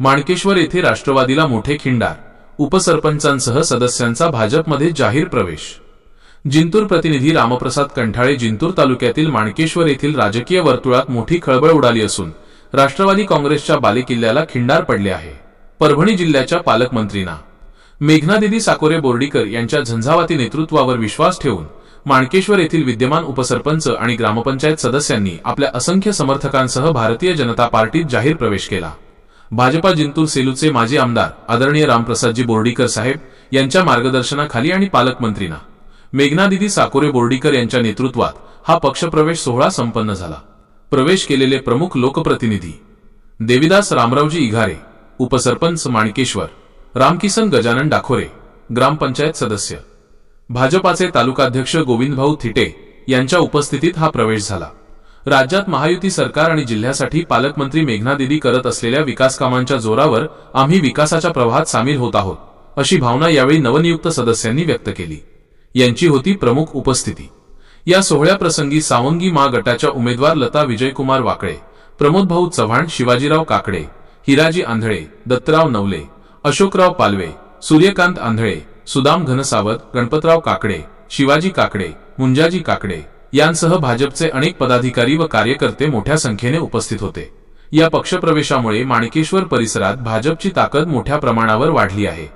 माणकेश्वर येथे राष्ट्रवादीला मोठे खिंडार उपसरपंचांसह सदस्यांचा भाजपमध्ये जाहीर प्रवेश. जिंतूर प्रतिनिधी रामप्रसाद कंठाळे जिंतूर तालुक्यातील माणकेश्वर येथील राजकीय वर्तुळात मोठी खळबळ उडाली असून राष्ट्रवादी काँग्रेसच्या बालेकिल्ल्याला खिंडार पडले आहे. परभणी जिल्ह्याच्या पालकमंत्रींना. मेघनादिदी साकोरे बोर्डीकर यांच्या झंझावाती नेतृत्वावर विश्वास ठेवून माणकेश्वर येथील विद्यमान उपसरपंच आणि ग्रामपंचायत सदस्यांनी आपल्या असंख्य समर्थकांसह भारतीय जनता पार्टीत जाहीर प्रवेश केला. भाजपा जिंतूर सेलूचे माजी आमदार आदरणीय रामप्रसादजी बोर्डीकर साहेब यांच्या मार्गदर्शनाखाली आणि पालकमंत्रींना. मेघनादिदी साकोरे बोर्डीकर यांच्या नेतृत्वात हा पक्षप्रवेश सोहळा संपन्न झाला. प्रवेश केलेले प्रमुख लोकप्रतिनिधी देविदास रामरावजी इघारे उपसरपंच माणकेश्वर रामकिसन गजानन डाखोरे ग्रामपंचायत सदस्य. भाजपाचे तालुकाध्यक्ष गोविंदभाऊ थिटे यांच्या उपस्थितीत हा प्रवेश झाला. राज्यात महायुती सरकार आणि जिल्ह्यासाठी पालकमंत्री मेघनादिदी करत असलेल्या विकासकामांच्या जोरावर आम्ही विकासाच्या प्रवाहात सामील होत आहोत अशी भावना यावेळी नवनियुक्त सदस्यांनी व्यक्त केली. यांची होती प्रमुख उपस्थिती. या सोहळ्याप्रसंगी सावंगी मा गटाच्या उमेदवार लता विजयकुमार वाकळे प्रमोद भाऊ चव्हाण शिवाजीराव काकडे हिराजी आंधळे दत्तराव नवले अशोकराव पालवे सूर्यकांत आंधळे सुदाम घनसावत गणपतराव काकडे शिवाजी काकडे मुंजाजी काकडे यांसह भाजपचे अनेक पदाधिकारी व कार्यकर्ते मोठ्या संख्येने उपस्थित होते. या पक्षप्रवेशामुळे माणकेश्वर परिसरात भाजपची ताकद मोठ्या प्रमाणावर वाढली आहे.